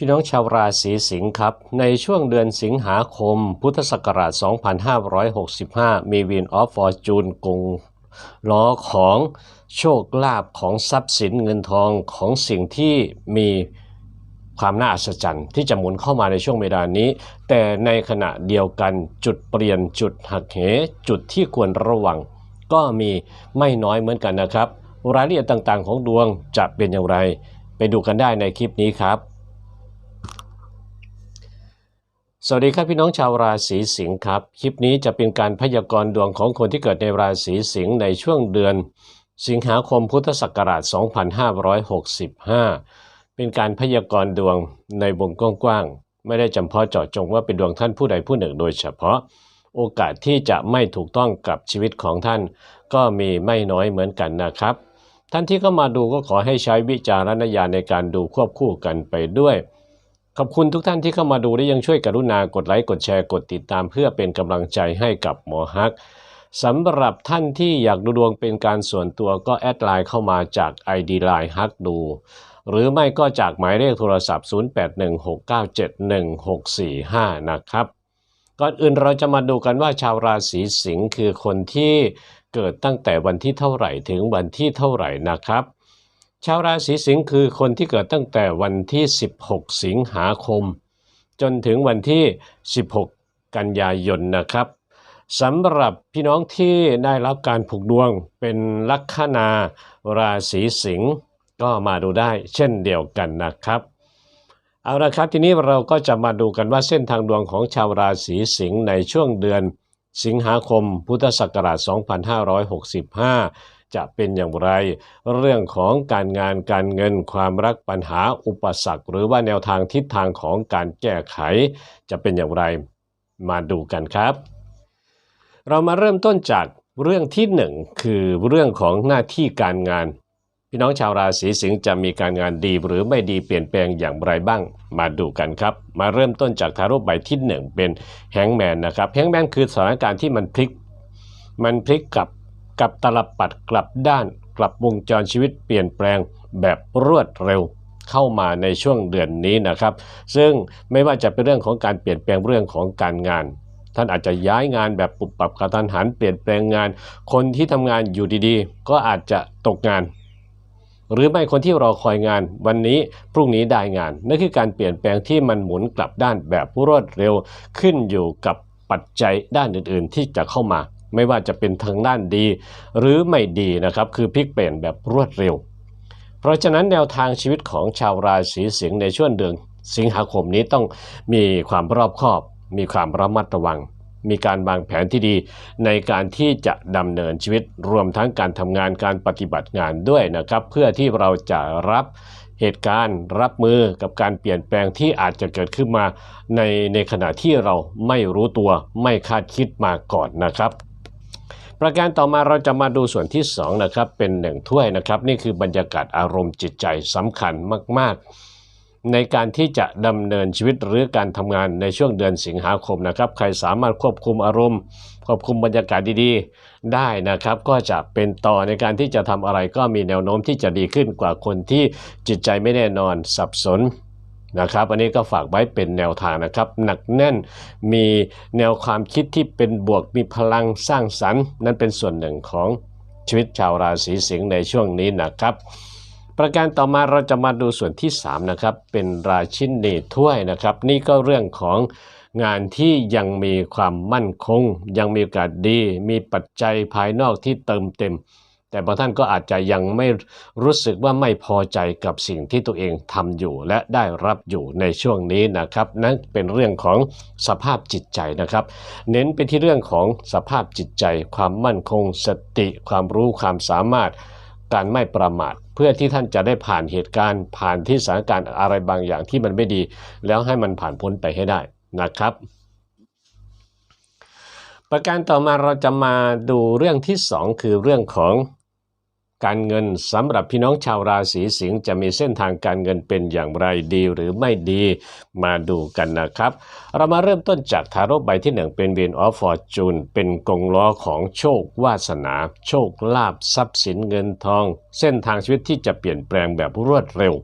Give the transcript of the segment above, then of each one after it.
พี่น้องชาวราศีสิงห์ครับ ในช่วงเดือนสิงหาคม พุทธศักราช 2565 มีวินออฟฟอร์จูนกงล้อของโชคลาภของทรัพย์สินเงินทองของสิ่งที่มีความน่าอัศจรรย์ที่จะหมุนเข้ามาในช่วงเวลานี้ แต่ในขณะเดียวกันจุดเปลี่ยนจุดหักเห จุดที่ควรระวัง ก็มีไม่น้อยเหมือนกันนะครับ รายละเอียดต่างๆ ของดวงจะเป็นอย่างไร ไปดูกันได้ในคลิปนี้ครับ สวัสดีครับพี่น้องชาวราศีสิงห์ครับ คลิปนี้จะเป็นการพยากรณ์ดวงของคนที่เกิดในราศีสิงห์ในช่วงเดือน สิงหาคมพุทธศักราช 2565 เป็นการพยากรณ์ดวงในวงกว้างๆ ไม่ได้จำเพาะเจาะจงว่าเป็นดวงท่านผู้ใดผู้หนึ่งโดยเฉพาะ โอกาสที่จะไม่ถูกต้องกับชีวิตของท่าน ก็มีไม่น้อยเหมือนกันนะครับ ท่านที่เข้ามาดูก็ขอให้ใช้วิจารณญาณในการดูควบคู่กันไปด้วย ขอบคุณทุกท่านที่เข้ามาดูและยังช่วยกรุณากดไลค์กดแชร์กดติดตาม เพื่อเป็นกำลังใจให้กับหมอฮักสำหรับท่านที่อยากดูดวงเป็นการส่วนตัวก็แอดไลน์เข้ามาจาก ID ไลน์ฮักดู หรือไม่ก็จากหมายเลขโทรศัพท์ 0816971645 นะครับ ก่อนอื่นเราจะมาดูกันว่าชาวราศีสิงห์คือคนที่เกิดตั้งแต่วันที่เท่าไหร่ถึงวันที่เท่าไหร่นะครับ ชาวราศีสิงห์คือคนที่เกิดตั้งแต่วันที่ 16 สิงหาคม จนถึงวันที่ 16 กันยายนนะครับสำหรับพี่น้องที่ได้รับการผูกดวงเป็นลัคนาราศีสิงห์ก็มาดูได้เช่นเดียวกันนะครับเอาละครับทีนี้เราก็จะมาดูกันว่าเส้นทางดวงของชาวราศีสิงห์ในช่วงเดือนสิงหาคมพุทธศักราช 2565 จะเป็นอย่างไร เรื่องของการงานการเงินความรักปัญหาอุปสรรค หรือว่าแนวทางทิศทางของการแก้ไข จะเป็นอย่างไรมาดูกันครับ เรามาเริ่มต้นจากเรื่องที่หนึ่งคือเรื่องของหน้าที่การงาน พี่น้องชาวราศีสิงห์จะมีการงานดีหรือไม่ดีเปลี่ยนแปลงอย่างไรบ้าง มาดูกันครับ มาเริ่มต้นจากทารุปใบที่หนึ่งเป็นแฮงแมนนะครับแฮงแมนคือสถานการณ์ที่มันพลิก มันพลิกกลับ กับตลบปัดกลับด้านกลับวงจรชีวิตเปลี่ยนแปลงแบบรวดเร็วเข้ามาในช่วงเดือนนี้นะครับ ซึ่งไม่ว่าจะเป็นเรื่องของการเปลี่ยนแปลงเรื่องของการงาน ท่านอาจจะย้ายงานแบบปุบปับกระทันหันเปลี่ยนแปลงงาน คนที่ทำงานอยู่ดีๆ ก็อาจจะตกงาน หรือไม่คนที่รอคอยงานวันนี้พรุ่งนี้ได้งานนั่นคือการเปลี่ยนแปลงที่มันหมุนกลับด้านแบบรวดเร็วขึ้นอยู่กับปัจจัยด้านอื่นๆ ที่จะเข้ามา ไม่ว่าจะเป็นทางด้านดี หรือไม่ดีนะครับ คือพลิกเปลี่ยนแบบรวดเร็ว เพราะฉะนั้นแนวทางชีวิตของชาวราศีสิงห์ในช่วงเดือนสิงหาคมนี้ต้องมีความรอบคอบ มีความระมัดระวัง มีการวางแผนที่ดีในการที่จะดำเนินชีวิตรวมทั้งการทำงานการปฏิบัติงานด้วยนะครับ เพื่อที่เราจะรับเหตุการณ์รับมือกับการเปลี่ยนแปลงที่อาจจะเกิดขึ้นมาในในขณะที่เราไม่รู้ตัวไม่คาดคิดมาก่อนนะครับ ประการต่อมาเราจะมาดูส่วนที่2นะครับเป็นหนึ่งถ้วยนะครับ นี่คือบรรยากาศอารมณ์จิตใจสำคัญมาก ๆ ในการที่จะดำเนินชีวิตหรือการทำงานในช่วงเดือนสิงหาคมนะครับ ใครสามารถควบคุมอารมณ์ควบคุมบรรยากาศดีๆ ได้นะครับ ก็จะเป็นต่อในการที่จะทำอะไรก็มีแนวโน้มที่จะดีขึ้นกว่าคนที่จิตใจไม่แน่นอนสับสน นะครับอันนี้ก็ฝากไว้เป็นแนวทางนะครับหนักแน่นมีแนวความคิดที่เป็นบวกมีพลังสร้างสรรค์ นั่นเป็นส่วนหนึ่งของชีวิตชาวราศีสิงห์ในช่วงนี้นะครับ ประการต่อมาเราจะมาดูส่วนที่3นะครับเป็นราชินีถ้วยนะครับ นี่ก็เรื่องของงานที่ยังมีความมั่นคง ยังมีโอกาสดี มีปัจจัยภายนอกที่เติมเต็ม แต่บางท่านก็อาจจะยังไม่รู้สึกว่าไม่พอใจกับสิ่งที่ตัวเองทำอยู่และได้รับอยู่ในช่วงนี้นะครับ นั่นเป็นเรื่องของสภาพจิตใจนะครับ เน้นไปที่เรื่องของสภาพจิตใจ ความมั่นคง สติ ความรู้ความสามารถ การไม่ประมาท เพื่อที่ท่านจะได้ผ่านเหตุการณ์ ผ่านที่สถานการณ์อะไรบางอย่างที่มันไม่ดี แล้วให้มันผ่านพ้นไปให้ได้นะครับประการต่อมาเราจะมาดูเรื่องที่ 2 คือเรื่องของ การเงินสำหรับพี่น้องชาวราศีสิงห์จะมีเส้นทางการเงินเป็นอย่างไรดีหรือไม่ดีมาดูกันนะครับ เรามาเริ่มต้นจากทารกใบที่1เป็นเวนออฟฟอร์จูนเป็นกงล้อของโชควาสนา โชคลาภทรัพย์สินเงินทอง เส้นทางชีวิตที่จะเปลี่ยนแปลงแบบรวดเร็ว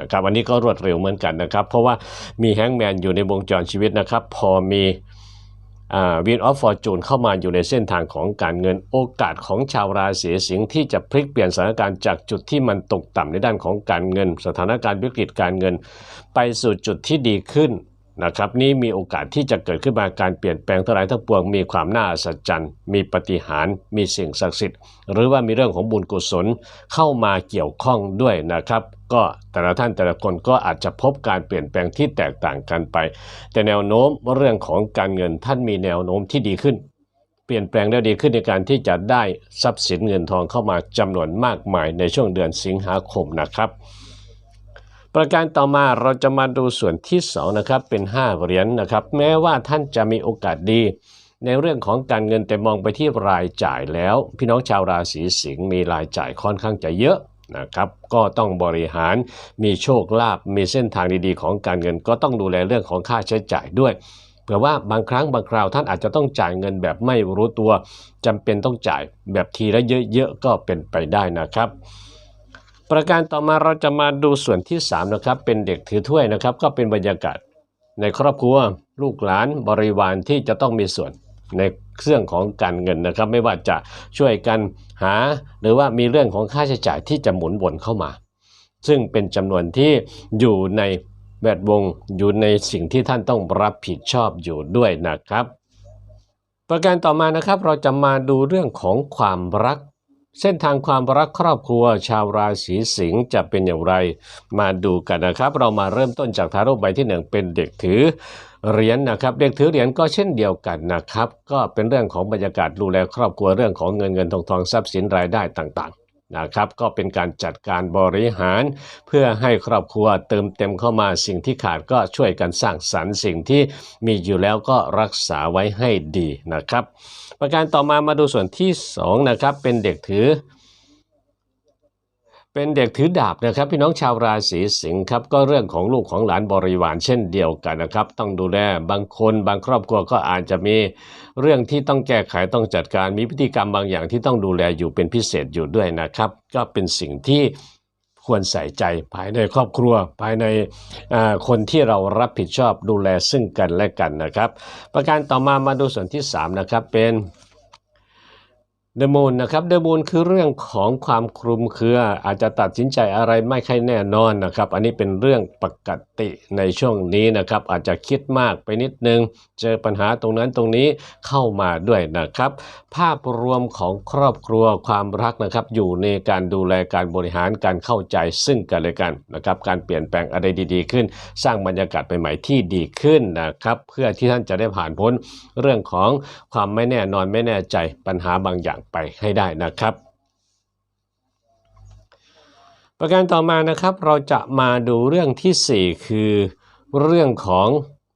นะครับอันนี้ก็รวดเร็วเหมือนกันนะครับ เพราะว่ามีแฮงแมนอยู่ในวงจรชีวิตนะครับ พอมี วินออฟฟอร์จูนเข้ามาอยู่ในเส้นทางของการเงินโอกาสของชาวราศีสิงห์ที่จะพลิกเปลี่ยนสถานการณ์จากจุดที่มันตกต่ำในด้านของการเงิน สถานการณ์วิกฤตการเงิน ไปสู่จุดที่ดีขึ้น นะครับนี่มีโอกาสที่จะเกิดขึ้นมาการเปลี่ยนแปลงทั้งหลายทั้งปวงมีความน่าอัศจรรย์มีปฏิหารมีสิ่งศักดิ์สิทธิ์ หรือว่ามีเรื่องของบุญกุศลเข้ามาเกี่ยวข้องด้วยนะครับ ก็แต่ละท่านแต่ละคนก็อาจจะพบการเปลี่ยนแปลงที่แตกต่างกันไป แต่แนวโน้มเรื่องของการเงินท่านมีแนวโน้มที่ดีขึ้น เปลี่ยนแปลงได้ดีขึ้นในการที่จะได้ทรัพย์สินเงินทองเข้ามาจำนวนมากมายในช่วงเดือนสิงหาคมนะครับ ประการต่อมาเราจะมาดูส่วนที่2นะครับเป็น 5 เหรียญนนะครับ แม้ว่าท่านจะมีโอกาสดี ในเรื่องของการเงินแต่มองไปที่รายจ่ายแล้ว พี่น้องชาวราศีสิงห์มีรายจ่ายค่อนข้างจะเยอะนะครับก็ต้องบริหารมีโชคลาภมีเส้นทางดีๆ ของการเงินก็ต้องดูแลเรื่องของค่าใช้จ่ายด้วยเผื่อว่าบางครั้งบางคราวท่านอาจจะต้องจ่ายเงินแบบไม่รู้ตัวจำเป็นต้องจ่ายแบบทีละเยอะๆก็เป็นไปได้นะครับ ประการต่อมาเราจะมาดูส่วนที่3นะครับเป็นเด็กถือถ้วยนะครับ ก็เป็นบรรยากาศ ในครอบครัวลูกหลานบริวารที่จะต้องมีส่วนในเรื่องของการเงินนะครับ ไม่ว่าจะช่วยกันหา หรือว่ามีเรื่องของค่าใช้จ่ายที่จะหมุนวนเข้ามา ซึ่งเป็นจำนวนที่อยู่ในแวดวงอยู่ในสิ่งที่ท่านต้องรับผิดชอบอยู่ด้วยนะครับ ประการต่อมานะครับเราจะมาดูเรื่องของความรัก เส้นทางความรักครอบครัวชาวราศีสิงห์จะเป็นอย่างไร มาดูกันนะครับ เรามาเริ่มต้นจากทาโร่ใบที่หนึ่งเป็นเด็กถือเหรียญนนะครับ เด็กถือเหรียญก็เช่นเดียวกันนะครับ ก็เป็นเรื่องของบรรยากาศดูแลครอบครัวเรื่องของเงินเงินทองทองทรัพย์สินรายได้ต่างๆนะครับก็เป็นการจัดการบริหาร เพื่อให้ครอบครัวเติมเต็มเข้ามาสิ่งที่ขาดก็ช่วยกันสร้างสรรค์สิ่งที่มีอยู่แล้วก็รักษาไว้ให้ดีนะครับ ประการต่อมามาดูส่วนที่2นะครับเป็นเด็กถือ เป็นเด็กถือดาบนะครับ พี่น้องชาวราศีสิงห์ครับก็เรื่องของลูกของหลานบริวารเช่นเดียวกันนะครับ ต้องดูแลบางคนบางครอบครัวก็อาจจะมีเรื่องที่ต้องแก้ไขต้องจัดการมีพฤติกรรมบางอย่างที่ต้องดูแลอยู่เป็นพิเศษอยู่ด้วยนะครับ ก็เป็นสิ่งที่ ควรใส่ใจภายในครอบครัว ภายในคนที่เรารับผิดชอบดูแลซึ่งกันและกันนะครับ ประการต่อมามาดูส่วนที่3นะครับเป็น เดมูนนะครับเดมูนคือเรื่องของความคลุมเครืออาจจะตัดสินใจอะไรไม่ค่อยแน่นอนนะครับ อันนี้เป็นเรื่องปกติในช่วงนี้นะครับ อาจจะคิดมากไปนิดนึง เจอปัญหาตรงนั้นตรงนี้เข้ามาด้วยนะครับ ภาพรวมของครอบครัวความรักนะครับ อยู่ในการดูแลการบริหารการเข้าใจซึ่งกันและกันนะครับ การเปลี่ยนแปลงอะไรดีๆ ขึ้น สร้างบรรยากาศใหม่ๆที่ดีขึ้นนะครับ เพื่อที่ท่านจะได้ผ่านพ้นเรื่องของความไม่แน่นอนไม่แน่ใจปัญหาบางอย่างไปให้ได้นะครับ ประการต่อมานะครับเราจะมาดูเรื่องที่ 4 คือเรื่องของ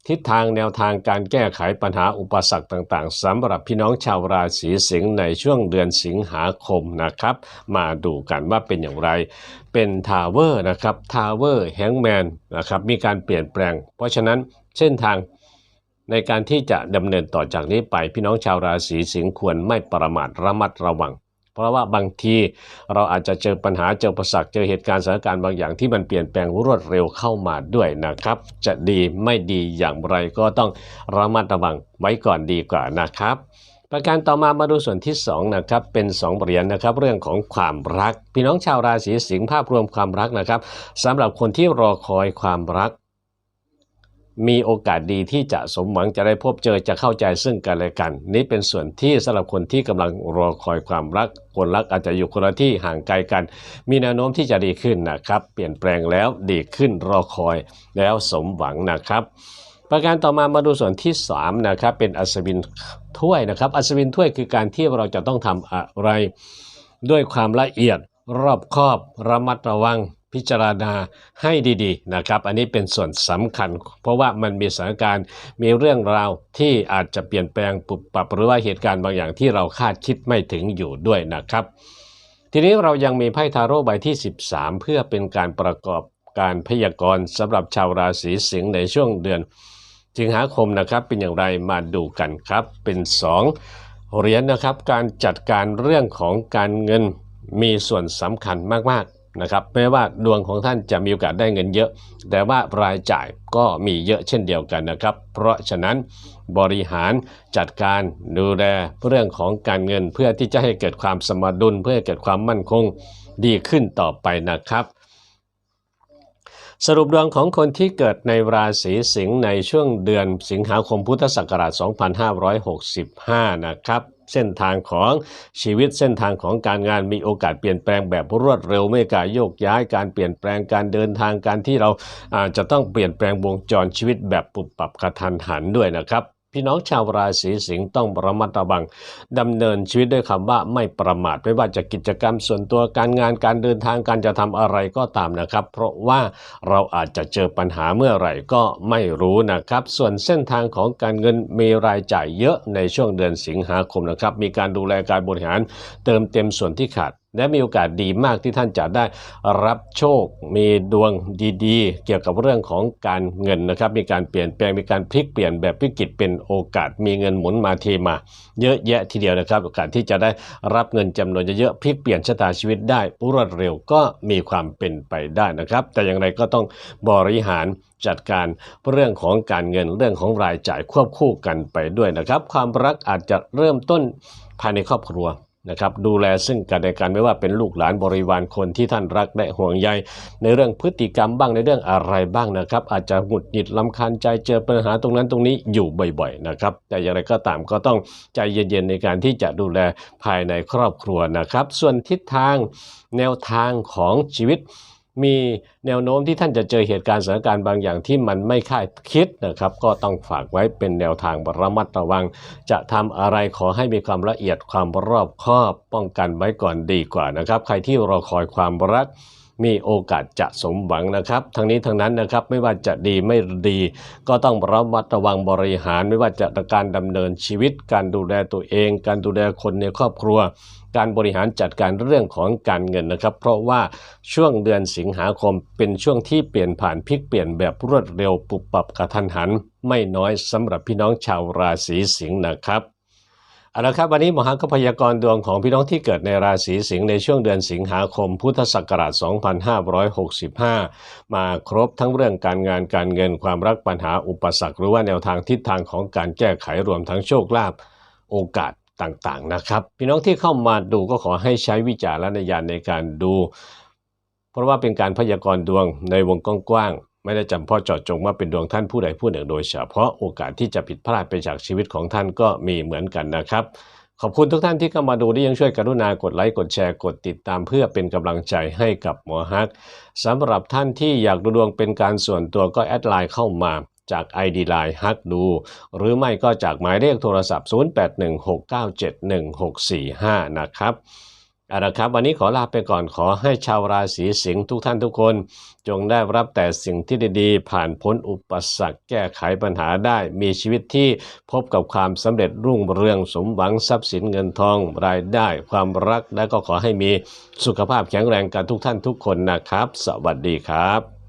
ทิศทางแนวทางการแก้ไขปัญหาอุปสรรคต่างๆสำหรับพี่น้องชาวราศีสิงห์ในช่วงเดือนสิงหาคมนะครับ มาดูกันว่าเป็นอย่างไร เป็นทาวเวอร์นะครับทาวเวอร์แฮงแมนนะครับมีการเปลี่ยนแปลง เพราะฉะนั้นเส้นทาง ในการที่จะดำเนินต่อจากนี้ไปพี่น้องชาวราศีสิงห์ควรไม่ประมาทระมัดระวัง เพราะว่าบางทีเราอาจจะเจอปัญหาเจอประสักเจอเหตุการณ์สถานการณ์บางอย่างที่มันเปลี่ยนแปลงรวดเร็วเข้ามาด้วยนะครับ จะดีไม่ดีอย่างไรก็ต้องระมัดระวังไว้ก่อนดีกว่านะครับ ประการต่อมามาดูส่วนที่2นะครับเป็น2เหรียญนะครับเรื่องของความรัก พี่น้องชาวราศีสิงห์ภาพรวมความรักนะครับสำหรับคนที่รอคอยความรัก มีโอกาสดีที่จะสมหวังจะได้พบเจอจะเข้าใจซึ่งกันและกัน นี้เป็นส่วนที่สำหรับคนที่กำลังรอคอยความรัก คนรักอาจจะอยู่คนละที่ห่างไกลกัน มีแนวโน้มที่จะดีขึ้นนะครับ เปลี่ยนแปลงแล้วดีขึ้นรอคอยแล้วสมหวังนะครับ ประการต่อมามาดูส่วนที่3นะครับเป็นอัศวินถ้วยนะครับ อัศวินถ้วยคือการที่เราจะต้องทำอะไร ด้วยความละเอียดรอบคอบระมัดระวัง พิจารณาให้ดีๆนะครับ อันนี้เป็นส่วนสำคัญ เพราะว่ามันมีสถานการณ์มีเรื่องราวที่อาจจะเปลี่ยนแปลงปุบปรับหรือว่าเหตุการณ์บางอย่างที่เราคาดคิดไม่ถึงอยู่ด้วยนะครับ ทีนี้เรายังมีไพ่ทาโร่ใบที่ 13 เพื่อเป็นการประกอบการพยากรณ์สำหรับชาวราศีสิงห์ในช่วงเดือนสิงหาคมนะครับเป็นอย่างไรมาดูกันครับ เป็น 2 เหรียญนะครับการจัดการเรื่องของการเงินมีส่วนสำคัญมากๆ นะครับแม้ว่าดวงของท่านจะมีโอกาสได้เงินเยอะ แต่ว่ารายจ่ายก็มีเยอะเช่นเดียวกันนะครับ เพราะฉะนั้นบริหารจัดการดูแลเรื่องของการเงินเพื่อที่จะให้เกิดความสมดุลเพื่อให้เกิดความมั่นคงดีขึ้นต่อไปนะครับสรุปดวงของคนที่เกิดในราศีสิงห์ในช่วงเดือนสิงหาคมพุทธศักราช 2565 นะครับ เส้นทางของชีวิตเส้นทางของการงานมีโอกาสเปลี่ยนแปลงแบบรวดเร็วไม่กาโยกย้ายการเปลี่ยนแปลงการเดินทางการที่เราอาจจะต้องเปลี่ยนแปลงวงจรชีวิตแบบปุบปับกระทันหันด้วยนะครับ พี่น้องชาวราศีสิงห์ต้องระมัดระวังดำเนินชีวิตด้วยคำว่าไม่ประมาทไม่ว่าจะกิจกรรมส่วนตัวการงานการเดินทางการจะทำอะไรก็ตามนะครับ เพราะว่าเราอาจจะเจอปัญหาเมื่อไหร่ก็ไม่รู้นะครับ ส่วนเส้นทางของการเงินมีรายจ่ายเยอะในช่วงเดือนสิงหาคมนะครับ มีการดูแลการบริหารเติมเต็มส่วนที่ขาด และมีโอกาสดีมากที่ท่านจะได้รับโชค มีดวงดีๆ เกี่ยวกับเรื่องของการเงินนะครับ มีการเปลี่ยนแปลง มีการพลิกเปลี่ยนแบบวิกฤตเป็นโอกาส มีเงินหมุนมาเทมา เยอะแยะทีเดียวนะครับ โอกาสที่จะได้รับเงินจำนวนเยอะๆ พลิกเปลี่ยนชะตาชีวิตได้รวดเร็วก็มีความเป็นไปได้นะครับ แต่อย่างไรก็ต้องบริหารจัดการเรื่องของการเงินเรื่องของรายจ่ายควบคู่กันไปด้วยนะครับ ความรักอาจจะเริ่มต้นภายในครอบครัว นะครับดูแลซึ่งกันและกันไม่ว่าเป็นลูกหลานบริวารคนที่ท่านรักและห่วงใย ในเรื่องพฤติกรรมบ้างในเรื่องอะไรบ้างนะครับ อาจจะหงุดหงิดลำคาญใจเจอปัญหาตรงนั้นตรงนี้อยู่บ่อยๆนะครับ แต่อย่างไรก็ตามก็ต้องใจเย็นๆในการที่จะดูแลภายในครอบครัวนะครับ ส่วนทิศทางแนวทางของชีวิต มีแนวโน้มที่ท่านจะเจอเหตุการณ์สถานการณ์บางอย่างที่มันไม่คาดคิดนะครับ ก็ต้องฝากไว้เป็นแนวทางระมัดระวัง จะทำอะไรขอให้มีความละเอียดความรอบคอบป้องกันไว้ก่อนดีกว่านะครับ ใครที่รอคอยความรักมีโอกาสจะสมหวังนะครับ ทั้งนี้ทั้งนั้นนะครับไม่ว่าจะดีไม่ดี ก็ต้องระมัดระวังบริหาร ไม่ว่าจะการดำเนินชีวิต การดูแลตัวเอง การดูแลคนในครอบครัว การบริหารจัดการเรื่องของการเงินนะครับ เพราะว่าช่วงเดือนสิงหาคมเป็นช่วงที่เปลี่ยนผ่านพลิกเปลี่ยนแบบรวดเร็วปุบปับกระทันหัน ไม่น้อยสำหรับพี่น้องชาวราศีสิงห์นะครับเอาละครับวันนี้หมอฮักพยากรดวงของพี่น้องที่เกิดในราศีสิงห์ในช่วงเดือนสิงหาคม พุทธศักราช 2565 มาครบทั้งเรื่องการงานการเงินความรักปัญหาอุปสรรค หรือว่าแนวทางทิศทางของการแก้ไขรวมทั้งโชคลาภโอกาส ต่างๆนะครับ พี่น้องที่เข้ามาดูก็ขอให้ใช้วิจารณญาณในการดู เพราะว่าเป็นการพยากรณ์ดวงในวงกว้างๆไม่ได้จำเพาะเจาะจงว่าเป็นดวงท่านผู้ใดผู้หนึ่งโดยเฉพาะโอกาสที่จะผิดพลาดไปจากชีวิตของท่านก็มีเหมือนกันนะครับขอบคุณทุกท่านที่เข้ามาดูที่ยังช่วยกรุณากดไลค์กดแชร์กดติดตามเพื่อเป็นกำลังใจให้กับหมอฮักสำหรับท่านที่อยากดูดวงเป็นการส่วนตัวก็แอดไลน์เข้ามา จาก ID Line ฮักดู หรือไม่ก็จากหมายเลขโทรศัพท์ 0816971645 นะครับเอาละครับ วันนี้ขอลาไปก่อนขอให้ชาวราศีสิงห์ทุกท่านทุกคน จงได้รับแต่สิ่งที่ดีๆ ผ่านพ้นอุปสรรคแก้ไขปัญหาได้ มีชีวิตที่พบกับความสำเร็จรุ่งเรืองสมหวังทรัพย์สินเงินทองรายได้ ความรักและก็ขอให้มีสุขภาพแข็งแรงกันทุกท่านทุกคนนะครับ สวัสดีครับ